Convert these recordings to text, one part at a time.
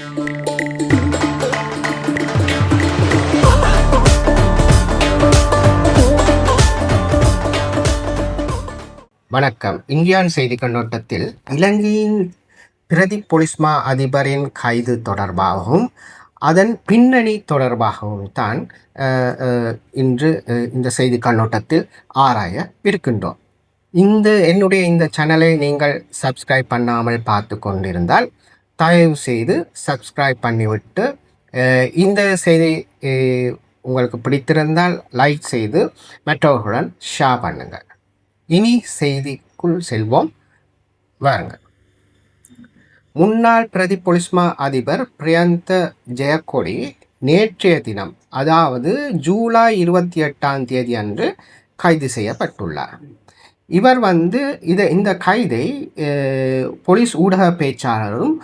வணக்கம். இந்தியான் செய்தி கண்ணோட்டத்தில் இலங்கையின் பிரதி பொலிஸ்மா அதிபரின் கைது தொடர்பாகவும் அதன் பின்னணி தொடர்பாகவும் தான் இன்று இந்த செய்தி கண்ணோட்டத்தில் ஆராய இருக்கின்றோம். இந்த என்னுடைய இந்த சேனலை நீங்கள் சப்ஸ்கிரைப் பண்ணாமல் பார்த்து கொண்டிருந்தால் தயவு செய்து சப்ஸ்கிரைப் பண்ணிவிட்டு இந்த செய்தி உங்களுக்கு பிடித்திருந்தால் லைக் செய்து மற்றவர்களுடன் ஷேர் பண்ணுங்கள். இனி செய்திக்குள் செல்வோம். வாருங்க முன்னாள் பிரதி பொலிஸ்மா அதிபர் பிரியந்த ஜெயக்கொடி நேற்றைய தினம் அதாவது ஜூலை இருபத்தி எட்டாம் தேதி அன்று கைது செய்யப்பட்டுள்ளார். இவர் வந்து இதை இந்த கைதை போலீஸ் ஊடக பேச்சாளரும்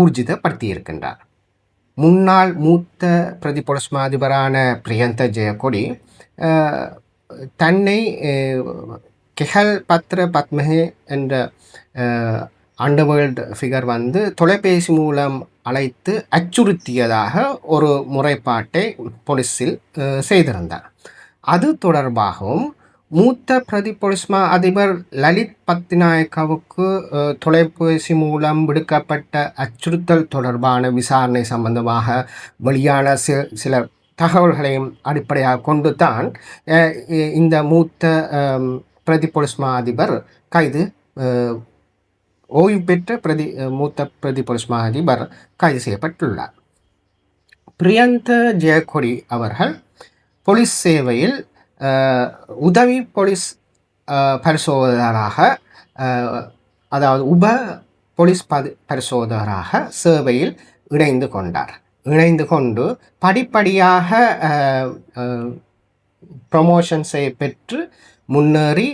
ஊர்ஜிதப்படுத்தியிருக்கின்றார். முன்னாள் மூத்த பிரதி அதிபரான பிரியந்த ஜெயக்கொடி தன்னை கெஹல் பத்ர பத்மஹே என்ற அண்டர்வேர்ல்டு ஃபிகர் வந்து தொலைபேசி மூலம் அழைத்து அச்சுறுத்தியதாக ஒரு முறைப்பாட்டை போலீஸில் செய்திருந்தார். அது தொடர்பாகவும் மூத்த பிரதி பொலிஸ்மா அதிபர் லலித் பத்திநாயக்காவுக்கு தொலைபேசி மூலம் விடுக்கப்பட்ட அச்சுறுத்தல் தொடர்பான விசாரணை சம்பந்தமாக வெளியான சில சில தகவல்களையும் அடிப்படையாக கொண்டு தான் இந்த மூத்த பிரதிபொலிஸ்மா அதிபர் கைது ஓய்வு பெற்ற பிரதி மூத்த பிரதிபொலிஸ்மா அதிபர் கைது செய்யப்பட்டுள்ளார். பிரியந்த ஜெயக்கொடி அவர்கள் போலீஸ் சேவையில் உதவி போலீஸ் பரிசோதகராக அதாவது உப போலீஸ் பதி பரிசோதகராக சேவையில் இணைந்து கொண்டார். இணைந்து கொண்டு படிப்படியாக ப்ரொமோஷன்ஸை பெற்று முன்னேறி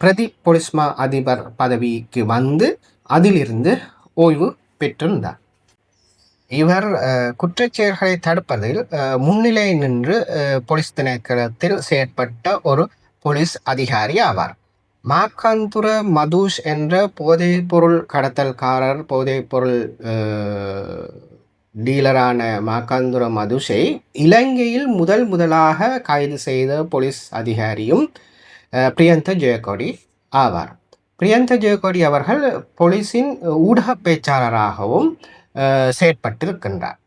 பிரதி போலீஸ்மா அதிபர் பதவிக்கு வந்து அதிலிருந்து ஓய்வு பெற்றிருந்தார். இவர் குற்றச்செயல்களை தடுப்பதில் முன்னிலை நின்று போலீஸ் திணைக்களத்தில் செயற்பட்ட ஒரு போலீஸ் அதிகாரி ஆவார். மாக்காந்துர மதுஷ் என்ற போதைப்பொருள் கடத்தல்காரர் போதைப்பொருள் டீலரான மாக்காந்துர மதுஷை இலங்கையில் முதல் முதலாக கைது செய்த போலீஸ் அதிகாரியும் பிரியந்த ஜெயக்கொடி ஆவார். பிரியந்த ஜெயக்கொடி அவர்கள் போலீஸின் ஊடக பேச்சாளராகவும் செயற்பட்டிருக்கின்றார்.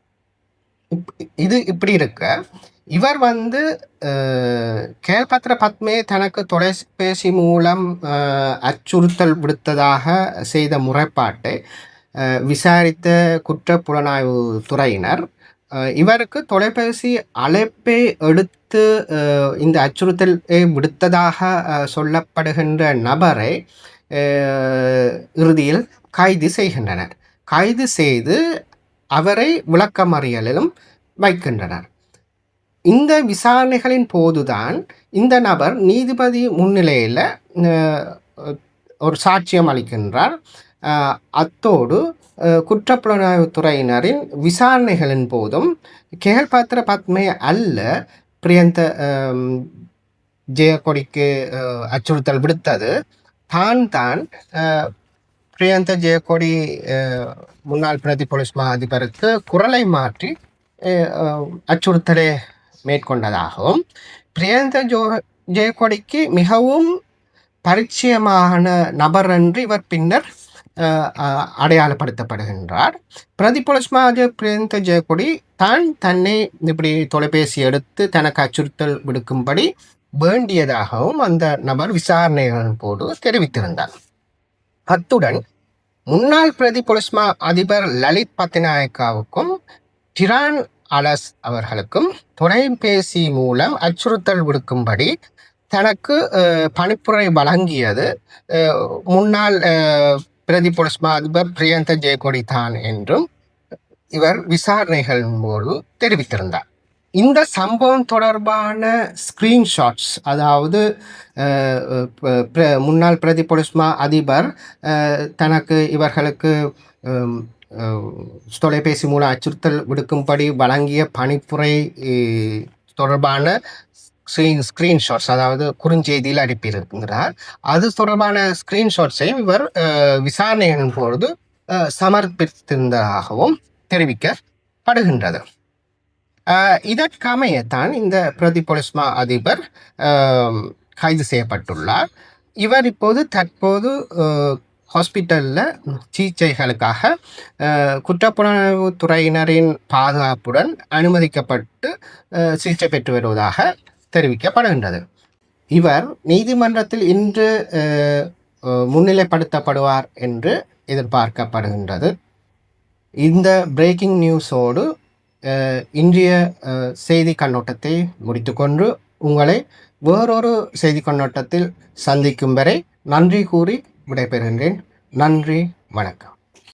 இது இப்படி இருக்க இவர் வந்து கேள்பத்திர பத்மே தனக்கு தொலைபேசி மூலம் அச்சுறுத்தல் விடுத்ததாக செய்த முறைப்பாட்டை விசாரித்த குற்ற புலனாய்வு துறையினர் இவருக்கு தொலைபேசி அழைப்பை எடுத்து இந்த அச்சுறுத்தலை விடுத்ததாக சொல்லப்படுகின்ற நபரை இறுதியில் கைது செய்கின்றனர். கைது செய்து அவரை விளக்கமறியலிலும் வைக்கின்றனர். இந்த விசாரணைகளின் போதுதான் இந்த நபர் நீதிபதி முன்னிலையில் ஒரு சாட்சியம் அளிக்கின்றார். அத்தோடு குற்றப்புலனாய்வுத்துறையினரின் துறையினரின் விசாரணைகளின் போதும் கேள்பாத்திர பத்மே அல்ல பிரியந்த ஜெயக்கொடிக்கு அச்சுறுத்தல் விடுத்தது. தான் தான் பிரியந்த ஜெயக்கொடி முன்னாள் பிரதி போலீஸ் மா அதிபருக்கு குரலை மாற்றி அச்சுறுத்தலை மேற்கொண்டதாகவும் பிரியந்த ஜோ ஜெயக்கொடிக்கு மிகவும் பரிச்சயமான நபர் என்று இவர் பின்னர் அடையாளப்படுத்தப்படுகின்றார். பிரதி போலீஸ் பிரியந்த ஜெயக்கொடி தான் தன்னை இப்படி தொலைபேசி எடுத்து தனக்கு அச்சுறுத்தல் விடுக்கும்படி வேண்டியதாகவும் அந்த நபர் விசாரணைகளின் போது தெரிவித்திருந்தார். அத்துடன் முன்னாள் பிரதி பொலிஸ்மா அதிபர் லலித் பத்திநாயக்காவுக்கும் டிரான் அலஸ் அவர்களுக்கும் தொலைபேசி மூலம் அச்சுறுத்தல் விடுக்கும்படி தனக்கு பணிப்புரை வழங்கியது. முன்னாள் பிரதிபொலிஸ்மா பிரதி பொலிஸ்மா அதிபர் பிரியந்த ஜெயக்கொடி தான் என்றும் இவர் விசாரணைகளின் போது தெரிவித்திருந்தார். இந்த சம்பவம் தொடர்பான ஸ்க்ரீன்ஷாட்ஸ் அதாவது பிர- முன்னாள் பிரதி பொலிஸ்மா அதிபர் தனக்கு இவர்களுக்கு தொலைபேசி மூலம் அச்சுறுத்தல் விடுக்கும்படி வழங்கிய பணிப்புரை தொடர்பான ஸ்க்ரீன் ஸ்க்ரீன்ஷாட்ஸ் அதாவது குறுஞ்செய்தியில் அனுப்பியிருக்கிறார். அது தொடர்பான ஸ்க்ரீன்ஷாட்ஸையும் இவர் விசாரணையின் பொழுது சமர்ப்பித்திருந்ததாகவும் தெரிவிக்கப்படுகின்றது. இதற்கமையத்தான் இந்த பிரதி பொலிஸ்மா அதிபர் கைது செய்யப்பட்டுள்ளார். இவர் இப்போது தற்போது ஹாஸ்பிட்டலில் சிகிச்சைகளுக்காக குற்றப்புலனாய்வு துறையினரின் பாதுகாப்புடன் அனுமதிக்கப்பட்டு சிகிச்சை பெற்று வருவதாக தெரிவிக்கப்படுகின்றது. இவர் நீதிமன்றத்தில் இன்று முன்னிலைப்படுத்தப்படுவார் என்று எதிர்பார்க்கப்படுகின்றது. இந்த பிரேக்கிங் நியூஸோடு இன்றைய செய்தி கண்ணோட்டத்தை முடித்துக்கொண்டு உங்களை வேறொரு செய்தி கண்ணோட்டத்தில் சந்திக்கும் வரை நன்றி கூறி விடைபெறுகின்றேன். நன்றி வணக்கம்.